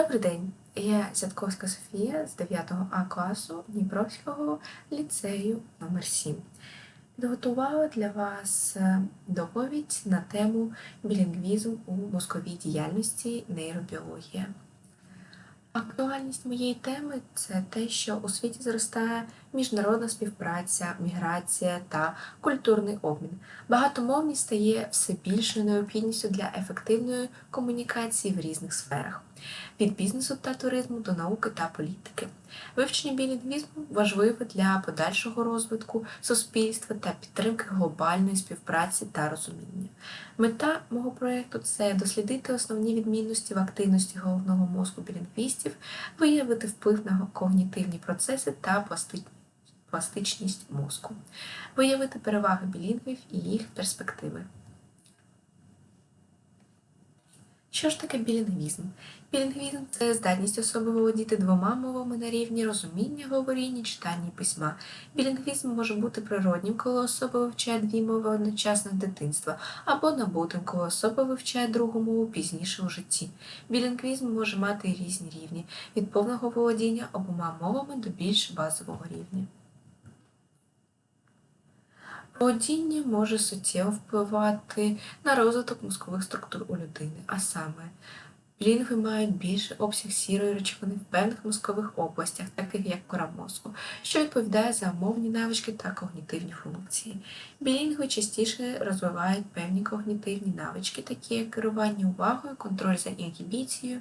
Добрий день, я Сятковська Софія з 9 А класу Дніпровського ліцею номер 7 Підготувала для вас е, доповідь на тему білінгвізм у мозковій діяльності нейробіологія. Актуальність моєї теми це те, що у світі зростає міжнародна співпраця, міграція та культурний обмін. Багатомовність стає все більшою необхідністю для ефективної комунікації в різних сферах від бізнесу та туризму до науки та політики. Вивчення білінгвізму важливе для подальшого розвитку суспільства та підтримки глобальної співпраці та розуміння. Мета мого проєкту це дослідити основні відмінності в активності головного мозку білінгвістів, виявити вплив на когнітивні процеси та пласти- пластичність мозку, виявити переваги білінгвів і їх перспективи. Що ж таке білінгвізм? Білінгвізм це здатність особи володіти двома мовами на рівні розуміння, говоріння, читання і письма. Білінгвізм може бути природнім, коли особа вивчає дві мови одночасно з дитинства, або набутим, коли особа вивчає другу мову пізніше у житті. Білінгвізм може мати різні рівні від повного володіння обома мовами до більш базового рівня. Володіння може суттєво впливати на розвиток мозкових структур у людини, а саме білінги мають більший обсяг сірої речовини в певних мозкових областях, таких як кора мозку, що відповідає за мовні навички та когнітивні функції. Білінги частіше розвивають певні когнітивні навички, такі як керування увагою, контроль за інгібіцією,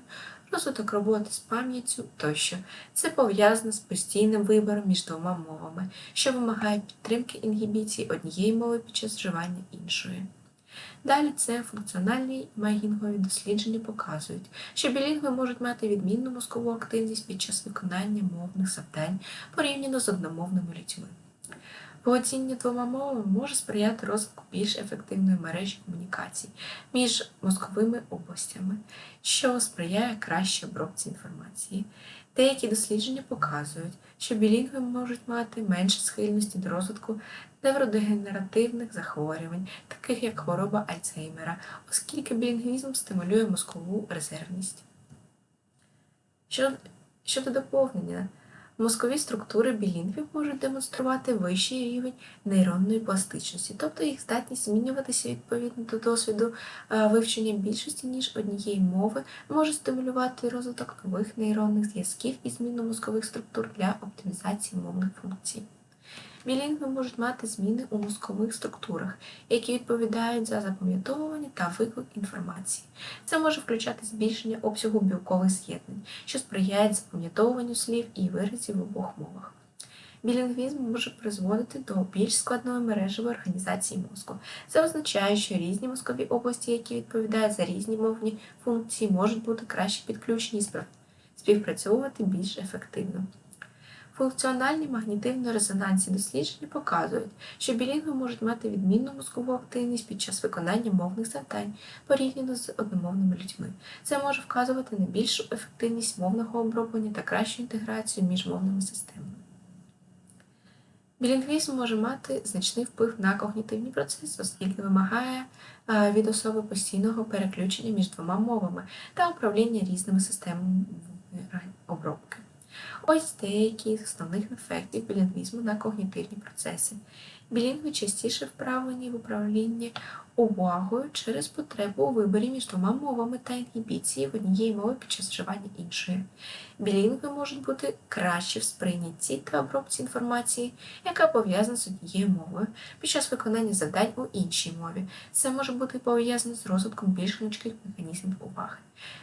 розвиток роботи з пам'яттю тощо. Це пов'язано з постійним вибором між двома мовами, що вимагає підтримки інгібіції однієї мови під час вживання іншої. Далі це функціональні майгінгові дослідження показують, що білінгви можуть мати відмінну мозкову активність під час виконання мовних завдань порівняно з одномовними людьми. Володіння двома мовами може сприяти розвитку більш ефективної мережі комунікацій між мозковими областями, що сприяє кращій обробці інформації. Деякі дослідження показують, що білінгви можуть мати менше схильності до розвитку невродегенеративних захворювань, таких як хвороба Альцгеймера, оскільки білінгвізм стимулює мозкову резервність. Щодо доповнення, мозкові структури білінгвів можуть демонструвати вищий рівень нейронної пластичності, тобто їх здатність змінюватися відповідно до досвіду е, вивчення більшості, ніж однієї мови, може стимулювати розвиток нових нейронних зв'язків і зміну мозкових структур для оптимізації мовних функцій. Білінгви можуть мати зміни у мозкових структурах, які відповідають за запам'ятовування та виклик інформації. Це може включати збільшення обсягу білкових з'єднань, що сприяють запам'ятовуванню слів і виразів в обох мовах. Білінгвізм може призводити до більш складної мережевої організації мозку. Це означає, що різні мозкові області, які відповідають за різні мовні функції, можуть бути краще підключені і спів- співпрацьовувати більш ефективно. Функціональні магнітивно-резонансні дослідження показують, що білінгви можуть мати відмінну мозкову активність під час виконання мовних завдань порівняно з одномовними людьми. Це може вказувати на більшу ефективність мовного оброблення та кращу інтеграцію між мовними системами. Білінгвізм може мати значний вплив на когнітивні процеси, оскільки вимагає е, від особи постійного переключення між двома мовами та управління різними системами обробки. Ось деякі з основних ефектів білінгвізму на когнітивні процеси. Білінгви частіше вправлені в управлінні увагою через потребу у виборі між двома мовами та інгібіції в однієї мови під час вживання іншої. Білінгви можуть бути краще в сприйнятті та обробці інформації, яка пов'язана з однією мовою під час виконання завдань у іншій мові. Це може бути пов'язано з розвитком більш гнучких механізмів уваги.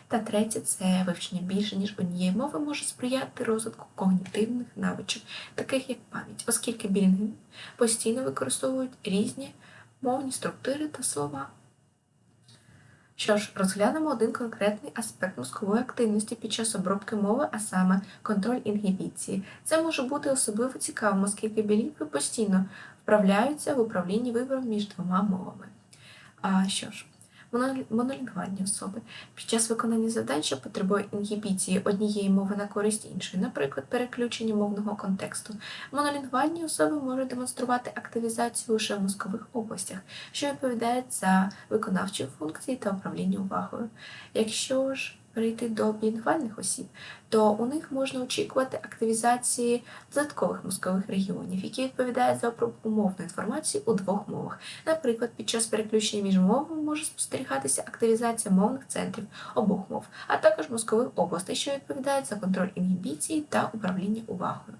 Та третє це вивчення більше, ніж однієї мови може сприяти розвитку когнітивних навичок, таких як пам'ять, оскільки білінгви постійно використовують різні мовні структури та слова. Що ж, розглянемо один конкретний аспект мозкової активності під час обробки мови, а саме контроль інгібіції. Це може бути особливо цікавим, оскільки біліпи постійно вправляються в управлінні вибором між двома мовами. А що ж, монолінгвальні особи під час виконання завдань, що потребує інгібіції однієї мови на користь іншої, наприклад, переключення мовного контексту, монолінгвальні особи можуть демонструвати активізацію лише в мозкових областях, що відповідають за виконавчі функції та управління увагою. Якщо ж перейти до білінгвальних осіб, то у них можна очікувати активізації додаткових мозкових регіонів, які відповідають за обробку мовної інформації у двох мовах. Наприклад, під час переключення між мовами може спостерігатися активізація мовних центрів обох мов, а також мозкових областей, що відповідають за контроль інгібіції та управління увагою.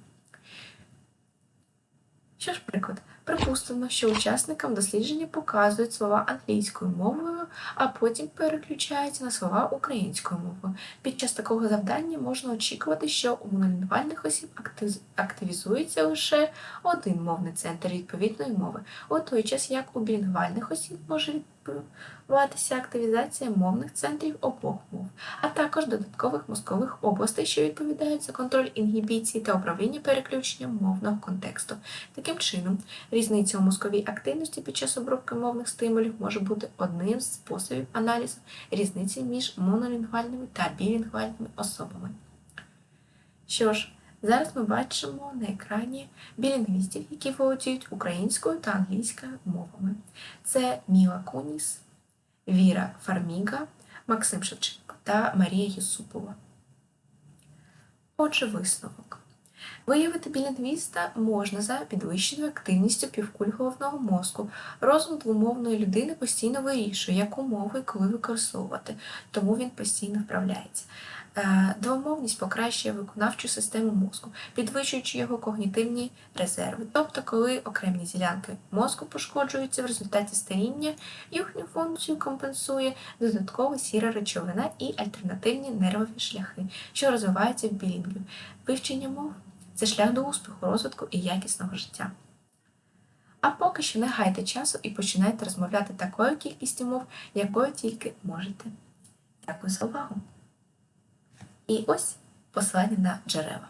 Що ж приклад? Припустимо, що учасникам дослідження показують слова англійською мовою, а потім переключаються на слова українською мовою. Під час такого завдання можна очікувати, що у монолінгвальних осіб актив- активізується лише один мовний центр відповідної мови, у той час як у білінгвальних осіб може відбуватися активізація мовних центрів обох мов, а також додаткових мозкових областей, що відповідають за контроль інгібіції та управління переключенням мовного контексту. Таким чином, різниця у мозковій активності під час обробки мовних стимулів може бути одним з способів аналізу різниці між монолінгвальними та білінгвальними особами. Що ж, зараз ми бачимо на екрані білінгвістів, які володіють українською та англійською мовами. Це Міла Куніс, Віра Фарміга, Максим Шевченко та Марія Юсупова. Отже, висновок. Виявити білінгвіста можна за підвищеною активністю півкуль головного мозку. Розум двомовної людини постійно вирішує, яку мову і коли використовувати, тому він постійно вправляється. Е, Двомовність покращує виконавчу систему мозку, підвищуючи його когнітивні резерви. Тобто, коли окремі ділянки мозку пошкоджуються в результаті старіння, їхню функцію компенсує додаткова сіра речовина і альтернативні нервові шляхи, що розвиваються в білінгві. Вивчення мов це шлях до успіху, розвитку і якісного життя. А поки що не гайте часу і починайте розмовляти такою кількістю мов, якою тільки можете. Дякую за увагу! І ось посилання на джерела.